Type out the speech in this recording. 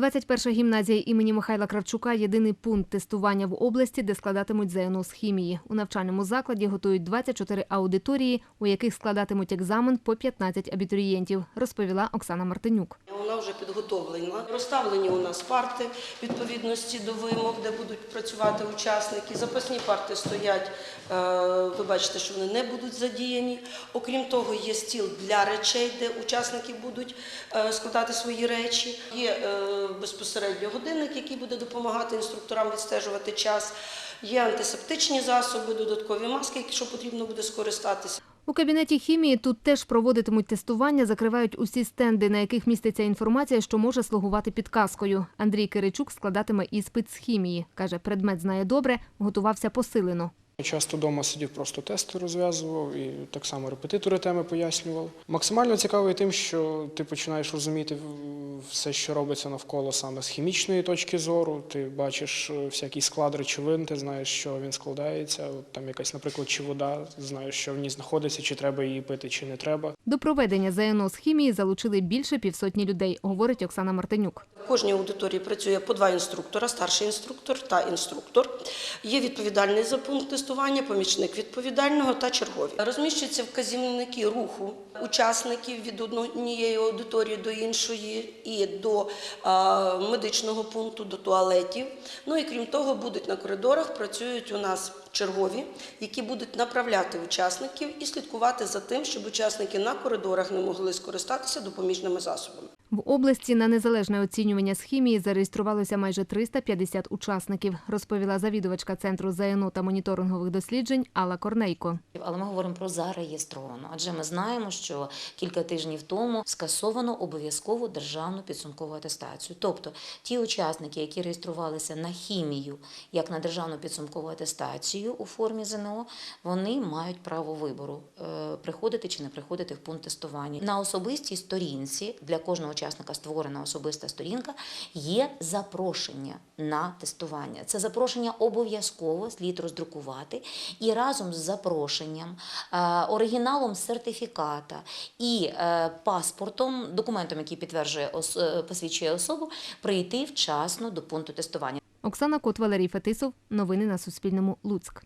21 гімназія імені Михайла Кравчука єдиний пункт тестування в області, де складатимуть ЗНО з хімії. У навчальному закладі готують 24 аудиторії, у яких складатимуть екзамен по 15 абітурієнтів, розповіла Оксана Мартинюк. Вона вже підготовлена. Розставлені у нас парти відповідності до вимог, де будуть працювати учасники. Запасні парти стоять. е, Ви бачите, що вони не будуть задіяні. Окрім того, є стіл для речей, де учасники будуть е, складати свої речі. Є е, безпосередньо годинник, який буде допомагати інструкторам відстежувати час. Є антисептичні засоби, додаткові маски, якщо потрібно буде скористатися. У кабінеті хімії тут теж проводитимуть тестування, закривають усі стенди, на яких міститься інформація, що може слугувати підказкою. Андрій Киричук складатиме іспит з хімії. Каже, предмет знає добре, готувався посилено. Часто вдома сидів, просто тести розв'язував і так само репетитори теми пояснював. Максимально цікавий тим, що ти починаєш розуміти все, що робиться навколо саме з хімічної точки зору. Ти бачиш е, всякий склад речовин, ти знаєш, що він складається. Там якась, наприклад, чи вода, знаєш, що в ній знаходиться, чи треба її пити, чи не треба. До проведення ЗНО з хімії залучили більше півсотні людей, говорить Оксана Мартинюк. В кожній аудиторії працює по два інструктора, старший інструктор та інструктор. Є відповідальний за пункт тестування, помічник відповідального та чергові. Розміщуються вказівники руху учасників від однієї аудиторії до іншої і до медичного пункту, до туалетів. Ну і крім того, будуть на коридорах, працюють у нас чергові, які будуть направляти учасників і слідкувати за тим, щоб учасники на коридорах не могли скористатися допоміжними засобами. В області на незалежне оцінювання з хімії зареєструвалося майже 350 учасників, розповіла завідувачка Центру ЗНО та моніторингових досліджень Алла Корнейко. Але ми говоримо про зареєстровану, адже ми знаємо, що кілька тижнів тому скасовано обов'язкову державну підсумкову атестацію. Тобто ті учасники, які реєструвалися на хімію як на державну підсумкову атестацію у формі ЗНО, вони мають право вибору е, приходити чи не приходити в пункт тестування. На особистій сторінці для кожного учасника створена особиста сторінка. Є запрошення на тестування. Це запрошення обов'язково слід роздрукувати і разом з запрошенням, е, оригіналом сертифіката і е, паспортом, документом, який підтверджує е, посвідчує особу, прийти вчасно до пункту тестування. Оксана Кот, Валерій Фетисов. Новини на Суспільному. Луцьк.